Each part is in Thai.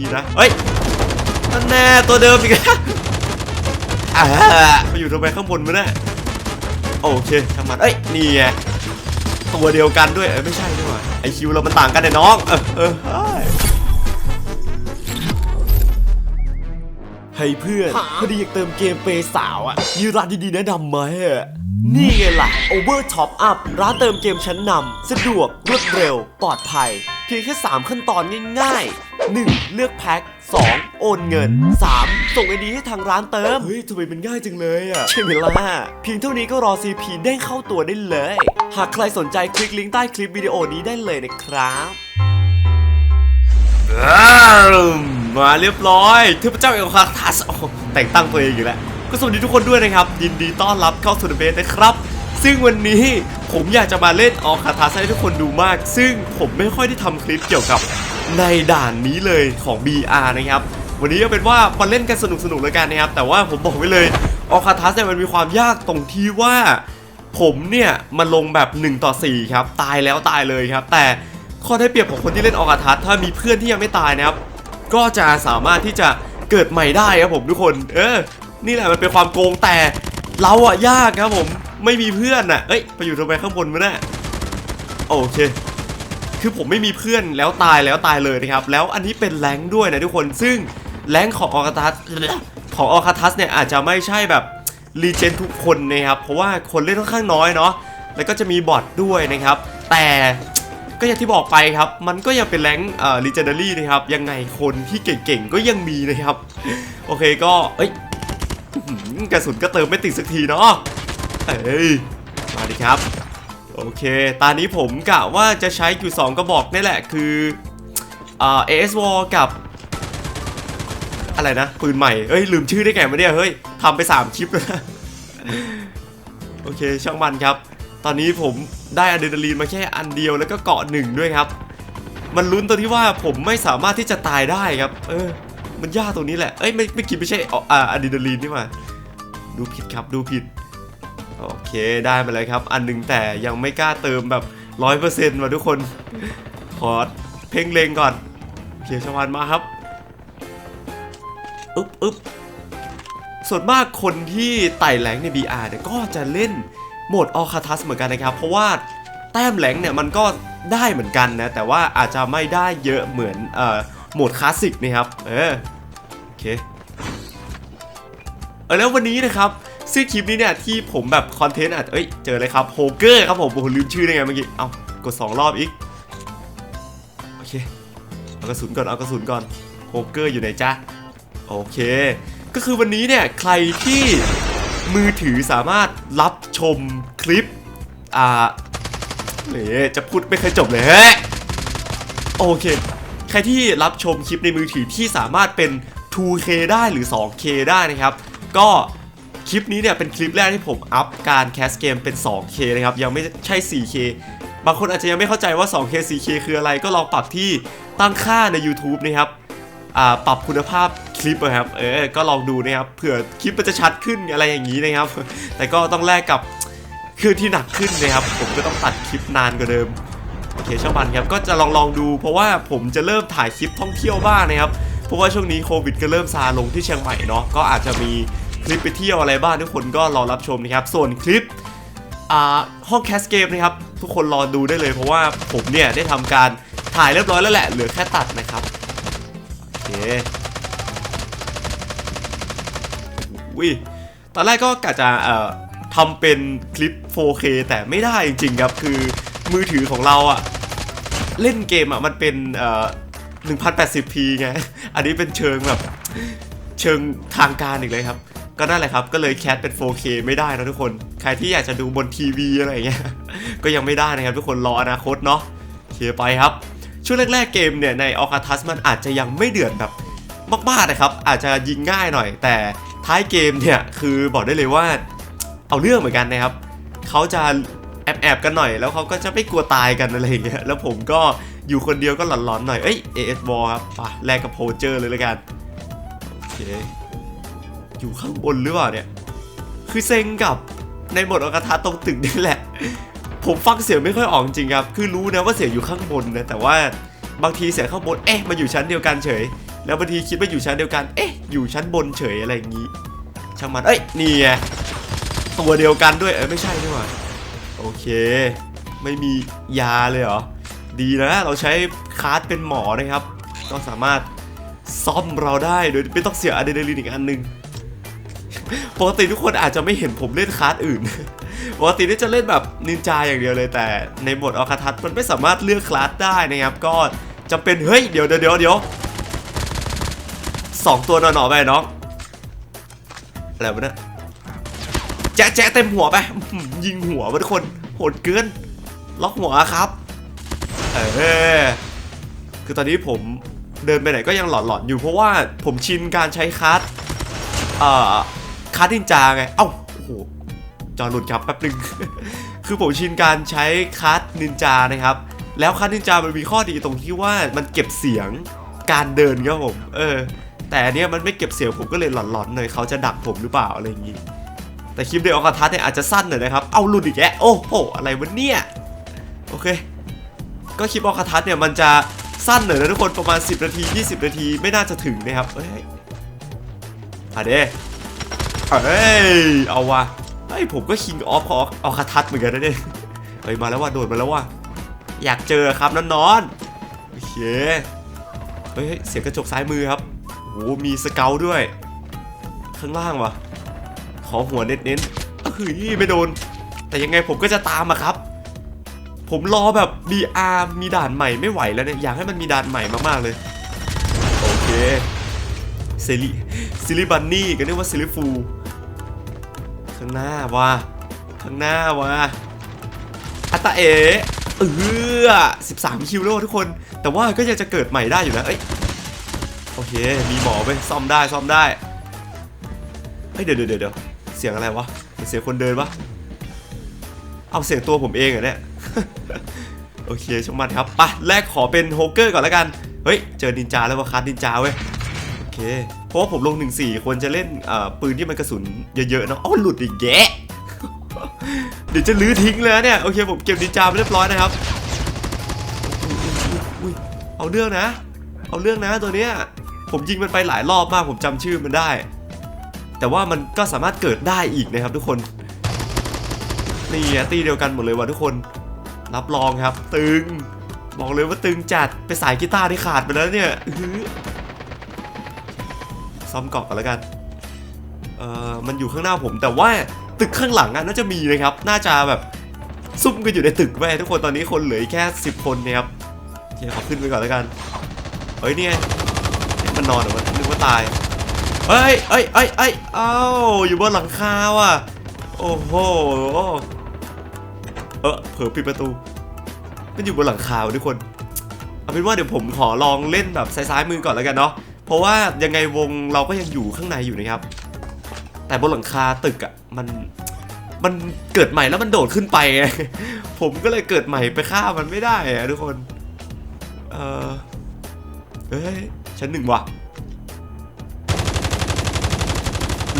ดีนะเฮ้ยนั่นแน่ตัวเดิมอีกแล้วอ่าไปอยู่ทำไมข้างบนมาเนี่ยโอเคทำมันเอ้ยนี่ไงตัวเดียวกันด้วยเอ้ยไม่ใช่ด้วยว่ะไอคิวเรามันต่างกันเนี่ยน้องเออเออเฮ้ยให้เพื่อนพอดีอยากเติมเกมเปย์สาวอะมีร้านดีๆแนะนำไหมอะนี่ไงล่ะ Over Top Up ร้านเติมเกมชั้นนำสะดวกรวดเร็ว ปลอดภัย เพียงแค่ 3 ขั้นตอนง่ายๆ 1. เลือกแพ็ค 2. โอนเงิน 3. ส่งไอดีให้ทางร้านเติม เฮ้ยทำไมมันง่ายจังเลยอะใช่ไหมล่ะเพียงเท่านี้ก็รอ CP เด้งเข้าตัวได้เลย หากใครสนใจคลิกลิงก์ใต้คลิปวิดีโอนี้ได้เลยนะครับมาเรียบร้อยเทพเจ้าเอลคาทัสโอ้โหแต่งตั้งตัวเองอยู่แล้วก็สวัสดีทุกคนด้วยนะครับ ยินดีต้อนรับเข้าสู่เดเบสนะครับ ซึ่งวันนี้ผมอยากจะมาเล่นออคาทัสให้ทุกคนดูมาก ซึ่งผมไม่ค่อยได้ทำคลิปเกี่ยวกับ ในด่านนี้เลยของ BR นะครับวันนี้ก็เป็นว่ามาเล่นกันสนุกๆเลยกันนะครับ แต่ว่าผมบอกไว้เลยออคาทัสเนี่ยมันมีความยากตรงที่ว่า ผมเนี่ยมาลงแบบ 1 ต่อ 4 ครับ ตายแล้วตายเลยครับ แต่ข้อได้เปรียบของคนที่เล่นออกาทัศถ้ามีเพื่อนที่ยังไม่ตายนะครับ ก็จะสามารถที่จะเกิดใหม่ได้ครับผมทุกคน เออ นี่แหละมันเป็นความโกงแต่เราอะยากครับผมไม่มีเพื่อนอะเอ้ยไปอยู่ทำไมข้างบนมาเนี่ยโอเค คือผมไม่มีเพื่อนแล้วตายแล้วตายเลยนะครับ แล้วอันนี้เป็นแรงด้วยนะทุกคน ซึ่งแรงของออคาทัสของออคาทัสเนี่ยอาจจะไม่ใช่แบบรีเจนทุกคนนะครับ เพราะว่าคนเล่นค่อนข้างน้อยเนาะ แล้วก็จะมีบอทด้วยนะครับ แต่ก็อย่างที่บอกไปครับ มันก็ยังเป็นแรงเอ่อรีเจนเดารี่นะครับ ยังไงคนที่เก่งๆ ก็ยังมีนะครับ โอเคก็ เอ้ยกระสุนก็เติมไม่ติดสักทีเนาะ เอ้ย มาดิครับ โอเค ตอนนี้ผมกะว่าจะใช้อยู่2กระบอกนี่แหละคืออ่า AS War กับ อะไรนะ ปืนใหม่ เอ้ย ลืมชื่อได้ไงมาเนี่ยเฮ้ยทำไป 3 คลิปแล้วนะโอเค ช่างมันครับ ตอนนี้ผมได้อะดรีนาลีนมาแค่อันเดียวแล้วก็เกาะหนึ่งด้วยครับ มันลุ้นตัวที่ว่าผมไม่สามารถที่จะตายได้ครับ เออ มันยากตรงนี้แหละ เอ้ยไม่ไม่คิดไม่ใช่อ่าอะดรีนาลีนนี่หว่าดูผิดครับดูผิด โอเคได้มาเลยครับ อันหนึ่งแต่ยังไม่กล้าเติมแบบร้อยเปอร์เซ็นต์มาทุกคน ขอเพ่งเลงก่อนโอเคชวานมาครับอึ๊บอึ๊บส่วนมากคนที่ไต่แหลงใน BR เนี่ยก็จะเล่นโหมดออคาทัสเหมือนกันนะครับ เพราะว่าแต้มแหลงเนี่ยมันก็ได้เหมือนกันนะ แต่ว่าอาจจะไม่ได้เยอะเหมือนเอ่อโหมดคลาสสิกนะครับ เออ โอเค เออแล้ววันนี้นะครับ ซึ่งคลิปนี้เนี่ยที่ผมแบบคอนเทนต์อาจจะเอ้ยเจอเลยครับโฮเกอร์ครับผมโอ้โหลืมชื่อได้ไงเมื่อกี้ เอากด 2 รอบอีก โอเค เอากระสุนก่อน เอากระสุนก่อนโฮเกอร์อยู่ไหนจ๊ะโอเค ก็คือวันนี้เนี่ยใครที่มือถือสามารถรับชมคลิป อ่าเฮ้ยจะพูดไม่เคยจบเลยฮ้ยโอเค ใครที่รับชมคลิปในมือถือที่สามารถเป็น 2K ได้หรือ 2K ได้นะครับ ก็ คลิปนี้เนี่ยเป็นคลิปแรกที่ผมอัพการแคสเกมเป็น 2K นะครับ ยังไม่ใช่ 4K บางคนอาจจะยังไม่เข้าใจว่า 2K 4K คืออะไรก็ลองปรับที่ตั้งค่าใน YouTube นะครับปรับคุณภาพคลิปนะครับ เออ ก็ลองดูนะครับ เผื่อคลิปมันจะชัดขึ้นอะไรอย่างนี้นะครับ แต่ก็ต้องแลกกับครื่อที่หนักขึ้นนะครับ ผมก็ต้องตัดคลิปนานกว่าเดิม โอเคช่างมันครับ ก็จะลองลองดู เพราะว่าผมจะเริ่มถ่ายคลิปท่องเที่ยวบ้างนะครับ เพราะว่าช่วงนี้โควิดก็เริ่มซาลงที่เชียงใหม่เนาะ ก็อาจจะมี คลิปไปเที่ยวอะไรบ้างทุกคนก็รอรับชมนะครับ ส่วนคลิปอ่าห้องแคสเกมนะครับ ทุกคนรอดูได้เลยเพราะว่าผมเนี่ยได้ทำการถ่ายเรียบร้อยแล้วแหละ เหลือแค่ตัดนะครับโอเควิตอนแรกก็กะจะเอ่อทำเป็นคลิป 4K แต่ไม่ได้จริงๆครับ คือมือถือของเราอะเล่นเกมอะมันเป็นเอ่อ 1080p ไง อันนี้เป็นเชิงแบบ เชิงทางการอีกเลยครับ ก็นั่นแหละครับ ก็เลยแคสเป็น 4K ไม่ได้นะทุกคน ใครที่อยากจะดูบนทีวีอะไรเงี้ย ก็ยังไม่ได้นะครับทุกคน รออนาคตเนาะโอเคไปครับ ช่วงแรกๆเกมเนี่ยในออคาทัสมันอาจจะยังไม่เดือดแบบมากๆนะครับ อาจจะยิงง่ายหน่อย แต่ท้ายเกมเนี่ยคือบอกได้เลยว่าเอาเรื่องเหมือนกันนะครับ เขาจะแอบแอบกันหน่อย แล้วเขาก็จะไม่กลัวตายกันอะไรเงี้ย แล้วผมก็อยู่คนเดียวก็หลอนๆหน่อย เอ้ย AS Ball ครับไปแลกกับโพเจอร์เลยแล้วกัน โอเค อยู่ข้างบนหรือเปล่าเนี่ย คือเซ็งกับในบทอากาทะตรงตึกนี่แหละ ผมฟังเสียงไม่ค่อยออกจริงครับ คือรู้นะว่าเสียงอยู่ข้างบนนะแต่ว่าบางทีเสียงข้างบนเอ๊ะมาอยู่ชั้นเดียวกันเฉย แล้วบางทีคิดว่าอยู่ชั้นเดียวกันเอ๊ะอยู่ชั้นบนเฉยอะไรอย่างงี้ ช่างมันเอ้ยนี่ไงตัวเดียวกันด้วยเออไม่ใช่นี่หว่าโอเค ไม่มียาเลยเหรอดีนะเราใช้คาร์ดเป็นหมอนะครับ ก็สามารถซ่อมเราได้โดยไม่ต้องเสียอะดรีนาลีนอีกอันนึง ปกติทุกคนอาจจะไม่เห็นผมเล่นคาร์ดอื่นปกตินี่จะเล่นแบบนินจาอย่างเดียวเลยแต่ในโหมดออคาทัสมันไม่สามารถเลือกคลาสได้นะครับก็จะเป็นเฮ้ยเดี๋ยวเดี๋ยวเดี๋ยวสองตัวหน่อๆไปน้องอะไรวะเนี่ยแจ๊ะแจ๊ะเต็มหัวไปยิงหัวมาทุกคนโหดเกินล็อกหัวครับเออคือตอนนี้ผมเดินไปไหนก็ยังหลอนๆอยู่เพราะว่าผมชินการใช้คาร์ดเอ่อาร์ดนินจาไง เอ้าโอ้โหจอหลุดครับแป๊บนึง คือผมชินการใช้คัสนินจานะครับ แล้วคัสนินจามันมีข้อดีตรงที่ว่ามันเก็บเสียงการเดินครับผม เออ แต่อันเนี้ยมันไม่เก็บเสียงผมก็เลยหลอนๆเลยเขาจะดักผมหรือเปล่าอะไรอย่างงี้ แต่คลิปเดียวกับทัสเนี่ยอาจจะสั้นหน่อยนะครับ เอาหลุดอีกแล้วโอ้โห อะไรวะเนี่ย โอเค ก็คลิปออกทัสเนี่ยมันจะสั้นหน่อยนะทุกคนประมาณ 10 นาที 20 นาทีไม่น่าจะถึงนะครับ เฮ้ยอะเด้ เฮ้ย เอาวะเฮ้ยผมก็คิงออฟของออคาทัสเหมือนกันนะเนี่ยเฮ้ยมาแล้วว่าโดดมาแล้วว่าอยากเจอครับนอนๆโอเคเฮ้ยเสียงกระจกซ้ายมือครับโอ้โหมีสเกลด้วย ข้างล่างวะขอหัวเน้นๆเฮ้ยไม่โดน แต่ยังไงผมก็จะตามอะครับ ผมรอแบบ BR มีด่านใหม่ไม่ไหวแล้วเนี่ยอยากให้มันมีด่านใหม่มากๆเลยโอเคซิลิซิลิบันนี่ก็เรียกว่าซิลิฟู ข้างหน้าว่ะข้างหน้าว่ะอัตาเอเออ13 คิวแล้วว่ะทุกคน แต่ว่าก็ยังจะเกิดใหม่ได้อยู่นะ เอ้ย โอเค มีหมอไปซ่อมได้ซ่อมได้ เฮ้ย เดี๋ยวเดี๋ยวเดี๋ยวเสียงอะไรวะเป็นเสียงคนเดินปะเอาเสียงตัวผมเองเหรอเนี่ย โอเคช่างมันครับ ไป แรกขอเป็นโฮเกอร์ก่อนแล้วกัน เฮ้ย เจอนินจาแล้วว่าคัสนินจาเว้ย โอเค เพราะว่าผมลง 1 4 ควรจะเล่นปืนที่มันกระสุนเยอะๆเนาะอ้าหลุดอีกแยะเดี๋ยวจะลื้อทิ้งเลยเนี่ย โอเค ผมเก็บนินจาไปเรียบร้อยนะครับเอาเรื่องนะ เอาเรื่องนะตัวเนี้ยผมยิงมันไปหลายรอบมากผมจำชื่อมันได้ แต่ว่ามันก็สามารถเกิดได้อีกนะครับทุกคนนี่ตีเดียวกันหมดเลยว่ะทุกคน รับรองครับ ตึง บอกเลยว่าตึงจัดไปสายกีตาร์ที่ขาดไปแล้วเนี่ย ซ่อมเกาะกันแล้วกัน เอ่อมันอยู่ข้างหน้าผม แต่ว่าตึกข้างหลังอะน่าจะมีนะครับ น่าจะแบบซุ่มกันอยู่ในตึกไว้ยทุกคนตอนนี้คนเหลือแค่ 10 คนนะครับโอเคขอขึ้นไปก่อนแล้วกันเฮ้ยเนี่ยมันนอนเหรอวะนึกว่าตายเฮ้ยเอ้ยเอ้ยเอ้ยเอ้าอยู่บนหลังคาว่ะโอ้โหเออเผลอปิดประตูมันอยู่บนหลังคาทุกคนเอาเป็นว่าเดี๋ยวผมขอลองเล่นแบบซ้ายๆมือก่อนแล้วกันเนาะ เพราะว่ายังไงวงเราก็ยังอยู่ข้างในอยู่นะครับ แต่บนหลังคาตึกอะ่ะมันมันเกิดใหม่แล้วมันโดดขึ้นไปไงผมก็เลยเกิดใหม่ไปฆ่ามันไม่ได้อะทุกคนเออเฮ้ยชั้นหนึ่งว่ะ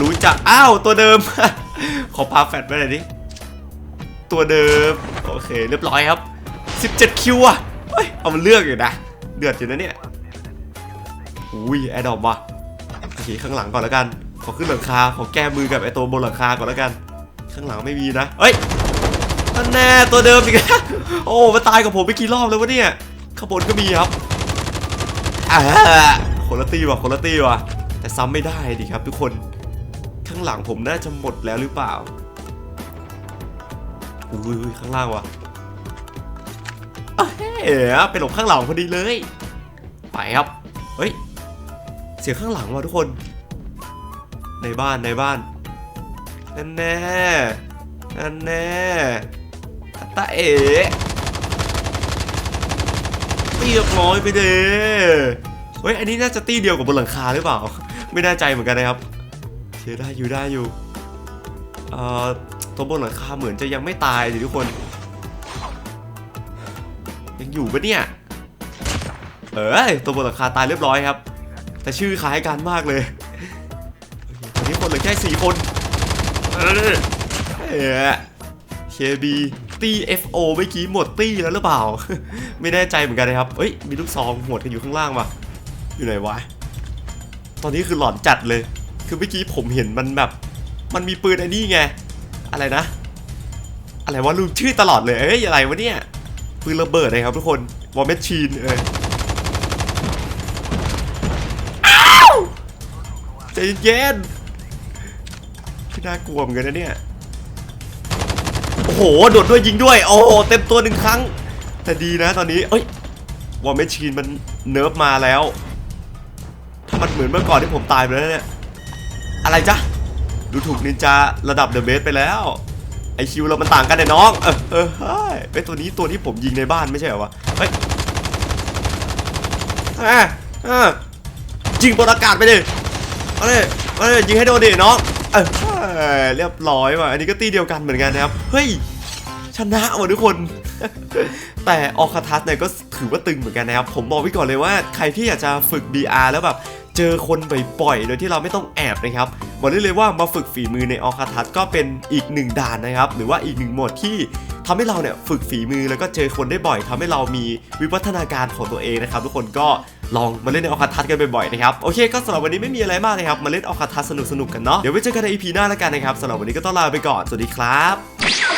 รู้จักอ้าวตัวเดิม ขอพาแฟดไปหน่อยดิตัวเดิมโอเคเรียบร้อยครับ 17 คิวอะเฮ้ยเอามันเลือกอยู่นะ เดือดอยู่นะเนี่ย อุ้ยแอดดอมว่ะโอเคข้างหลังก่อนแล้วกัน ขอขึ้นหลังคา ขอแก้มือกับไอตัวบนหลังคาก่อนแล้วกัน ข้างหลังไม่มีนะเฮ้ยนั่นแน่ตัวเดิมอีกแล้วโอ้มาตายกับผมไปกี่รอบแล้ววะเนี่ยข้างบนก็มีครับอ่าคนละตีว่ะคนละตีว่ะ แต่ซ้ำไม่ได้ดิครับ ทุกคน ข้างหลังผมน่าจะหมดแล้วหรือเปล่าอุ้ยข้างล่างว่ะเอ้ยไปหลบข้างหลังพอดีเลย ไปครับ เฮ้ย เสียงข้างหลังว่ะทุกคน ในบ้านในบ้านนั่นแน่นั่นแน่ตาเอ๋เรียบร้อยไปเด้เฮ้ยอันนี้น่าจะตีเดียวกับบนหลังคาหรือเปล่า ไม่แน่ใจเหมือนกันนะครับเชื่อได้อยู่ได้อยู่เอ่อตัวบนหลังคาเหมือนจะยังไม่ตายดิทุกคน ยังอยู่ปะเนี่ยเอ้ยตัวบนหลังคาตายเรียบร้อยครับ แต่ชื่อคล้ายกันมากเลยโอเคตอนนี้คนเหลือแค่สี่คนเออเอ้ย KB ตี FO เมื่อกี้หมดตี้แล้วหรือเปล่า ไม่แน่ใจเหมือนกันนะครับ เอ้ย มีลูกซองหวดกันอยู่ข้างล่างว่ะ อยู่ไหนวะ ตอนนี้คือหลอนจัดเลย คือเมื่อกี้ผมเห็นมันแบบ มันมีปืนไอ้นี่ไง อะไรนะ อะไรวะลืมชื่อตลอดเลย เอ้ย อะไรวะเนี่ย ปืนระเบิดนะครับทุกคน วอร์เมชชีนเออ เย็นๆพี่น่ากลัวเหมือนกันนะเนี่ย โอ้โห โดดด้วยยิงด้วย โอ้โห เต็มตัวหนึ่งครั้ง แต่ดีนะตอนนี้เอ้ยวอร์เมชีนมันเนิร์ฟมาแล้ว ถ้ามันเหมือนเมื่อก่อนที่ผมตายไปแล้วเนี่ย อะไรจ๊ะ ดูถูกนินจาระดับเดอะเบสไปแล้ว ไอคิวเรามันต่างกันเนี่น้อง เออเออเฮ้ยไอตัวนี้ตัวที่ผมยิงในบ้านไม่ใช่เหรอวะเฮ้ยอ่าอ่ายิงบนอากาศไปดิ เอาเลยเอาเลยยิงให้โดนดิน้องเออเรียบร้อยว่ะอันนี้ก็ตีเดียวกันเหมือนกันนะครับ เฮ้ย ชนะว่ะทุกคน แต่ออคาทัสเนี่ยก็ถือว่าตึงเหมือนกันนะครับ ผมบอกไว้ก่อนเลยว่าใครที่อยากจะฝึก BR แล้วแบบเจอคนบ่อยๆ โดยที่เราไม่ต้องแอบนะครับ บอกได้เลยว่ามาฝึกฝีมือในออคาทัสก็เป็นอีกหนึ่งด่านนะครับ หรือว่าอีกหนึ่งโหมดที่ ทำให้เราเนี่ยฝึกฝีมือแล้วก็เจอคนได้บ่อยทำให้เรามีวิวัฒนาการของตัวเองนะครับ ทุกคนก็ลองมาเล่นในออคาทัสกันบ่อยๆนะครับ โอเคก็สำหรับวันนี้ไม่มีอะไรมากเลยครับ มาเล่นออคาทัสสนุกๆกันเนาะเดี๋ยวไว้เจอกันใน EP หน้าแล้วกันนะครับสำหรับวันนี้ก็ต้องลาไปก่อนสวัสดีครับ